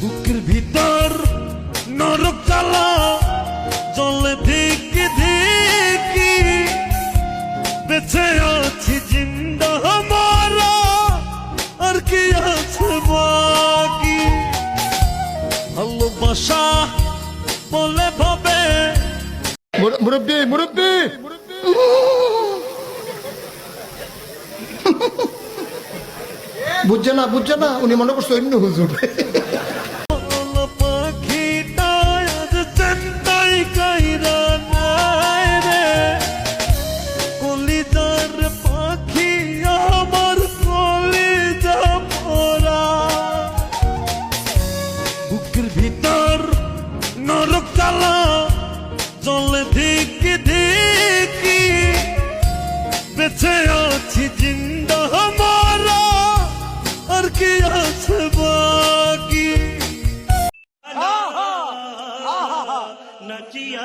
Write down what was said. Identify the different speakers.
Speaker 1: বুকের ভিতর নরক জ্বালা, জলে ধিকি ধিকি বেঁচে আছি জিন্দা মারা, আর কি আছে বাকি? ভালোবাসা বলে ভাবে।
Speaker 2: মুর- মুরব্বি মুরব্বি! বুঝছে না বুঝছে না, উনি মনে করছে অন্য হুজুর।
Speaker 1: বুকের ভিতর নরক জ্বালা জলে ধিকি ধিকি বেঁচে আছি জিন্দা মারা আর কি আছে বাকি? নাচিয়া